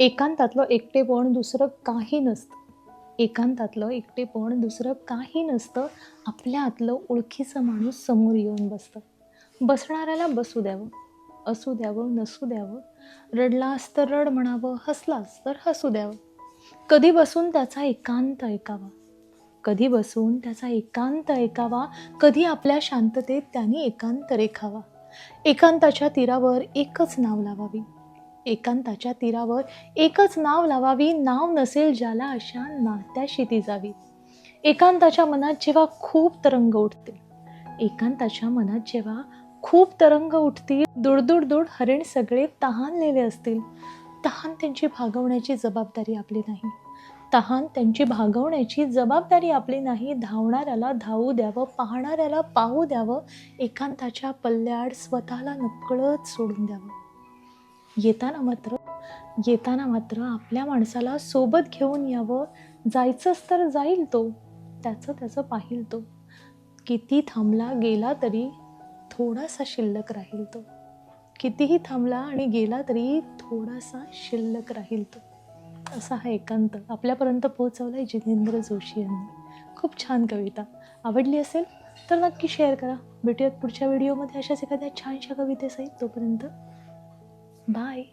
एकांतातलं एकटेपण दुसरं काही नसतं. एकांतातलं एकटेपण दुसरं काही नसतं. आपल्या आतलं ओळखीचं माणूस समोर येऊन बसतं. बसणाऱ्याला बसू द्यावं असू द्यावं नसू द्यावं. रडलास तर रड म्हणावं हसलास तर हसू द्यावं. कधी बसून त्याचा एकांत ऐकावा? कधी बसून त्याचा एकांत ऐकावा? कधी आपल्या शांततेत त्याने एकांत रेखावा? एकांताच्या तीरावर एकच नाव लावावी. एकांताच्या तीरावर एकच नाव लावावी नाव नसेल ज्याला अशा नात्याशी ती जावी. एकांताच्या मनात जेव्हा खूप तरंग उठतील एकांताच्या मनात जेव्हा खूप तरंग उठतील दुडदुड दुड हरिण सगळे तहानलेले असतील. तहान त्यांची भागवण्याची जबाबदारी आपली नाही. तहान त्यांची भागवण्याची जबाबदारी आपली नाही. धावणाऱ्याला धावू द्यावं पाहणाऱ्याला पाहू द्यावं एकांताच्या पल्ल्याड स्वतःला नकळत सोडून द्यावं. येताना मात्र येताना मात्र आपल्या माणसाला सोबत घेऊन यावं. जायचंच तर जाईल तो. त्याचं त्याचं पाहिल तो. किती थांबला गेला तरी थोडासा शिल्लक राहील तो. कितीही थांबला आणि गेला तरी थोडासा शिल्लक राहील तो. असा हा एकांत आपल्यापर्यंत पोहोचवला आहे जितेंद्र जोशी यांनी. खूप छान कविता. आवडली असेल तर नक्की शेअर करा. भेटूयात पुढच्या व्हिडिओमध्ये अशाच एखाद्या छानशा कवितेसहित तोपर्यंत Bye.